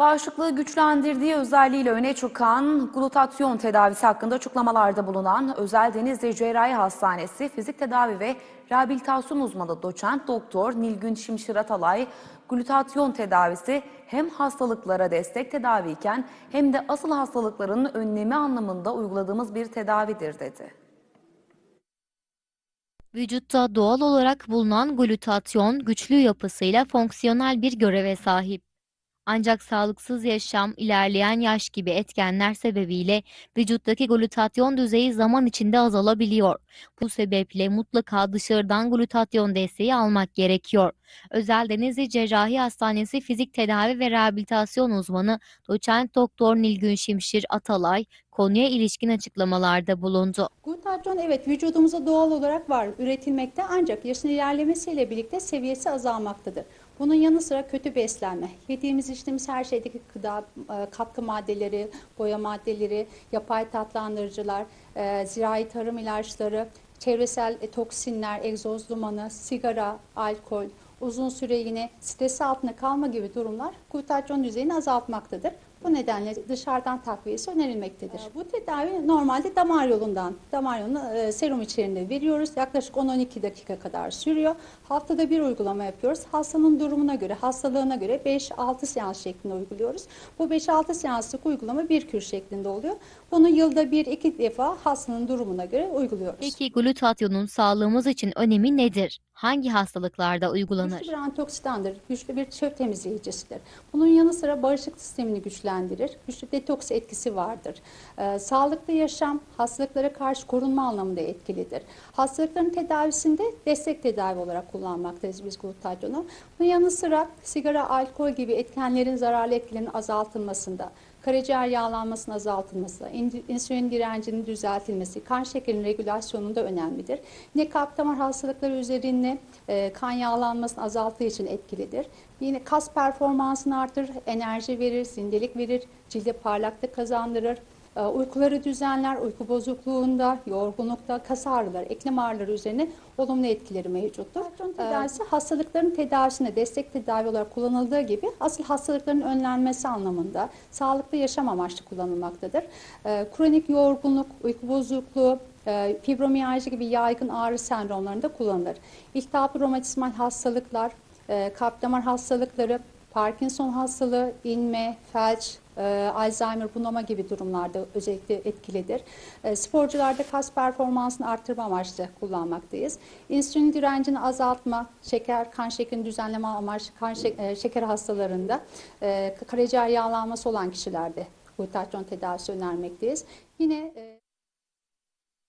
Bağışıklığı güçlendirdiği özelliğiyle öne çıkan glutatyon tedavisi hakkında açıklamalarda bulunan Özel Denizli Cerrahi Hastanesi Fizik Tedavi ve Rehabilitasyon Uzmanı Doçent Doktor Nilgün Şimşir Atalay, glutatyon tedavisi hem hastalıklara destek tedaviyken hem de asıl hastalıkların önlemi anlamında uyguladığımız bir tedavidir dedi. Vücutta doğal olarak bulunan glutatyon güçlü yapısıyla fonksiyonel bir göreve sahip. Ancak sağlıksız yaşam, ilerleyen yaş gibi etkenler sebebiyle vücuttaki glutatyon düzeyi zaman içinde azalabiliyor. Bu sebeple mutlaka dışarıdan glutatyon desteği almak gerekiyor. Özel Denizli Cerrahi Hastanesi Fizik Tedavi ve Rehabilitasyon Uzmanı Doçent Doktor Nilgün Şimşir Atalay konuya ilişkin açıklamalarda bulundu. Glutatyon evet vücudumuzda doğal olarak var, üretilmekte ancak yaşın ilerlemesiyle birlikte seviyesi azalmaktadır. Bunun yanı sıra kötü beslenme, yediğimiz içtiğimiz her şeydeki gıda, e, katkı maddeleri, boya maddeleri, yapay tatlandırıcılar, e, zirai tarım ilaçları, çevresel e, toksinler, egzoz dumanı, sigara, alkol, uzun süre yine stres altında kalma gibi durumlar glutatyon düzeyini azaltmaktadır. Bu nedenle dışarıdan takviyesi önerilmektedir. Bu tedavi normalde damar yolundan, damar yolunu e, serum içerisinde veriyoruz. Yaklaşık 10-12 dakika kadar sürüyor. Haftada bir uygulama yapıyoruz. Hastanın durumuna göre, hastalığına göre 5-6 seans şeklinde uyguluyoruz. Bu 5-6 seanslık uygulama bir kür şeklinde oluyor. Bunu yılda bir iki defa hastanın durumuna göre uyguluyoruz. Peki glutatyonun sağlığımız için önemi nedir? Hangi hastalıklarda uygulanır? Güçlü bir antioksidandır, güçlü bir çöp temizleyicisidir. Bunun yanı sıra bağışıklık sistemini güçlendirir, güçlü detoks etkisi vardır. Ee, sağlıklı yaşam, hastalıklara karşı korunma anlamında etkilidir. Hastalıkların tedavisinde destek tedavi olarak kullanmaktayız biz glutatyonu. Bunun yanı sıra sigara, alkol gibi etkenlerin zararlı etkilerinin azaltılmasında, karaciğer yağlanmasının azaltılması, in- insülin direncinin düzeltilmesi, kan şekerinin regülasyonunda önemlidir. Yine kalp damar hastalıkları üzerinde e, kan yağlanmasını azalttığı için etkilidir. Yine kas performansını artırır, enerji verir, zindelik verir, cilde parlaklık kazandırır. E, Uykuları düzenler, uyku bozukluğunda, yorgunlukta, kas ağrıları, eklem ağrıları üzerine olumlu etkileri mevcuttur. Glutatyon tedavisi hastalıkların tedavisine destek tedavi olarak kullanıldığı gibi asıl hastalıkların önlenmesi anlamında sağlıklı yaşam amaçlı kullanılmaktadır. E, Kronik yorgunluk, uyku bozukluğu, e, fibromiyalji gibi yaygın ağrı sendromlarında kullanılır. İltihaplı romatizmal hastalıklar, e, kalp damar hastalıkları, Parkinson hastalığı, inme, felç, e, Alzheimer, bunama gibi durumlarda özellikle etkilidir. E, sporcularda kas performansını artırma amaçlı kullanmaktayız. İnsülin direncini azaltma, şeker, kan şekerini düzenleme amaçlı kan şek- e, şeker hastalarında, e, karaciğer yağlanması olan kişilerde glutatyon tedavisi önermekteyiz. Yine e,